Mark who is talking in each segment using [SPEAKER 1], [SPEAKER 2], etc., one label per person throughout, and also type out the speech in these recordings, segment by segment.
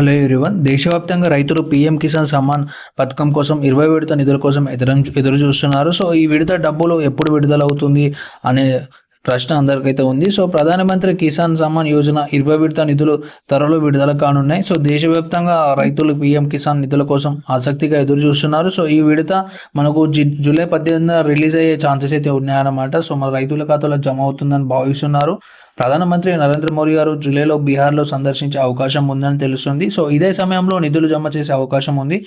[SPEAKER 1] Hello everyone దేశవ్యాప్తంగా రైతులు PM Kisan Samman పథకం కోసం ఇరవై విడత నిధుల కోసం ఎదురు ఎదురు చూస్తున్నారు. సో ఈ విడత డబ్బులు ఎప్పుడు విడుదల అవుతుంది అనే ప్రశ్న అందరికైతే ఉంది. సో ప్రధానమంత్రి కిసాన్ సమ్మాన్ యోజన ఇరవై విడత నిధులు త్వరలో విడుదల కానున్నాయి. సో దేశవ్యాప్తంగా రైతులు పీఎం కిసాన్ నిధుల కోసం ఆసక్తిగా ఎదురు చూస్తున్నారు. సో ఈ విడత మనకు జి జూలై పద్దెనిమిదిన రిలీజ్ అయ్యే ఛాన్సెస్ అయితే ఉన్నాయన్నమాట. సో మన రైతుల ఖాతాలో జమ అవుతుందని భావిస్తున్నారు. ప్రధానమంత్రి నరేంద్ర మోడీ గారు జూలైలో బీహార్లో సందర్శించే అవకాశం ఉందని తెలుస్తుంది. సో ఇదే సమయంలో నిధులు జమ చేసే అవకాశం ఉంది.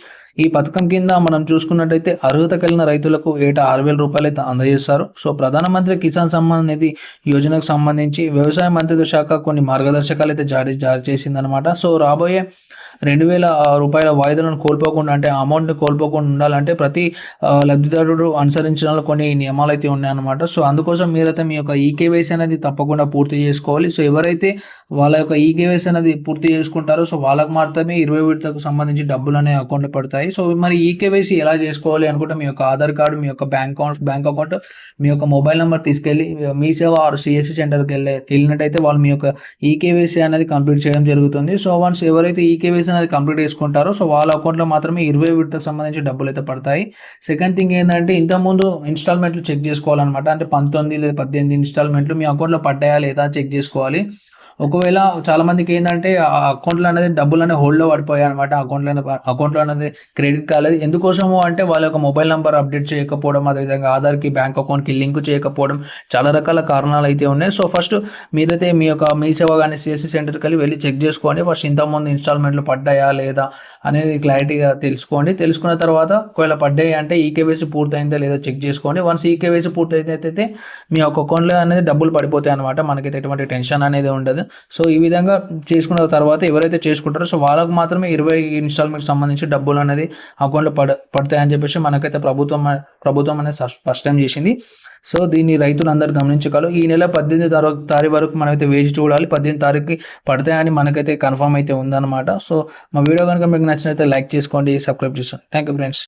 [SPEAKER 1] ఈ పథకం కింద మనం చూసుకున్నట్టయితే అర్హత కలిగిన రైతులకు ఏటా ఆరు వేల రూపాయలు అయితే అందజేస్తారు. సో ప్రధానమంత్రి కిసాన్ సమ్మాన్ నిధి యోజనకు సంబంధించి వ్యవసాయ మంత్రిత్వ శాఖ కొన్ని మార్గదర్శకాలు అయితే జారీ జారీ చేసిందనమాట సో రాబోయే రెండు వేల రూపాయల వాయిదాలను కోల్పోకుండా అంటే అమౌంట్ని కోల్పోకుండా ఉండాలంటే ప్రతి లబ్ధిదారుడు అనుసరించడంలో కొన్ని నియమాలు అయితే ఉన్నాయన్నమాట. సో అందుకోసం మీరైతే మీ యొక్క ఈకేవైసీ అనేది తప్పకుండా పూర్తి పూర్తి చేసుకోవాలి. సో ఎవరైతే వాళ్ళ యొక్క ఈకేవైసీ అనేది పూర్తి చేసుకుంటారో సో వాళ్ళకి మాత్రమే ఇరవై విడతకు సంబంధించి డబ్బులు అనేవి అకౌంట్లో పడతాయి. సో మరి ఈకేవైసీ ఎలా చేసుకోవాలి అనుకుంటే మీ యొక్క ఆధార్ కార్డు మీ యొక్క బ్యాంక్ అకౌంట్ బ్యాంక్ అకౌంట్ మీ యొక్క మొబైల్ నెంబర్ తీసుకెళ్ళి మీ సేవ ఆర్ సిఎస్సి సెంటర్కి వెళ్ళి వెళ్ళినట్టయితే వాళ్ళు మీ యొక్క ఈకేవైసీ అనేది కంప్లీట్ చేయడం జరుగుతుంది. సో వన్స్ ఎవరైతే ఈకేవైసీ అనేది కంప్లీట్ చేసుకుంటారో సో వాళ్ళ అకౌంట్లో మాత్రమే ఇరవై విడతకు సంబంధించి డబ్బులు అయితే పడతాయి. సెకండ్ థింగ్ ఏంటంటే ఇంతకుముందు ఇన్స్టాల్మెంట్లు చెక్ చేసుకోవాలన్నమాట. అంటే పంతొమ్మిది లేదా పద్దెనిమిది ఇన్స్టాల్మెంట్లు మీ అకౌంట్లో పడ్డాయా లేదా చెక్ చేసుకోవాలి ఒకవేళ చాలా మందికి ఏంటంటే ఆ అకౌంట్లో అనేది డబ్బులు అనేది హోల్డ్లో పడిపోయాయి అనమాట అకౌంట్లో అకౌంట్లో అనేది క్రెడిట్ కాలేదు ఎందుకోసము అంటే వాళ్ళ యొక్క మొబైల్ నెంబర్ అప్డేట్ చేయకపోవడం అదేవిధంగా ఆధార్కి బ్యాంక్ అకౌంట్కి లింక్ చేయకపోవడం చాలా రకాల కారణాలు అయితే ఉన్నాయి. సో ఫస్ట్ మీరైతే మీ యొక్క మీ సేవ కానీ సిఎస్సి సెంటర్కి వెళ్ళి వెళ్ళి చెక్ చేసుకోండి. ఫస్ట్ ఇంతకుముందు ఇన్స్టాల్మెంట్లు పడ్డాయా లేదా అనేది క్లారిటీగా తెలుసుకోండి. తెలుసుకున్న తర్వాత ఒకవేళ పడ్డాయి అంటే ఈకేవైసీ పూర్తయిందా లేదా చెక్ చేసుకోండి. వన్స్ ఈకేవైసీ పూర్తయితే మీ యొక్క అకౌంట్లో అనేది డబ్బులు పడిపోతాయి అనమాట మనకైతే ఎటువంటి టెన్షన్ అనేది ఉండదు. సో ఈ విధంగా చేసుకున్న తర్వాత ఎవరైతే చేసుకుంటారో సో వాళ్ళకు మాత్రమే ఇరవై ఇన్స్టాల్మెంట్ సంబంధించి డబ్బులు అనేది అకౌంట్లో పడ పడతాయని చెప్పేసి మనకైతే ప్రభుత్వం ప్రభుత్వం అనేది స్పష్టం చేసింది. సో దీన్ని రైతులందరూ గమనించగలరు. ఈ నెల పద్దెనిమిది తారీఖు తారీఖు వరకు మనమైతే వేచి చూడాలి. పద్దెనిమిది తారీఖుకి పడతాయని మనకైతే కన్ఫర్మ్ అయితే ఉందన్నమాట. సో మా వీడియో కనుక మీకు నచ్చినట్లయితే లైక్ చేసుకోండి సబ్స్క్రైబ్ చేసుకోండి. Thank you friends.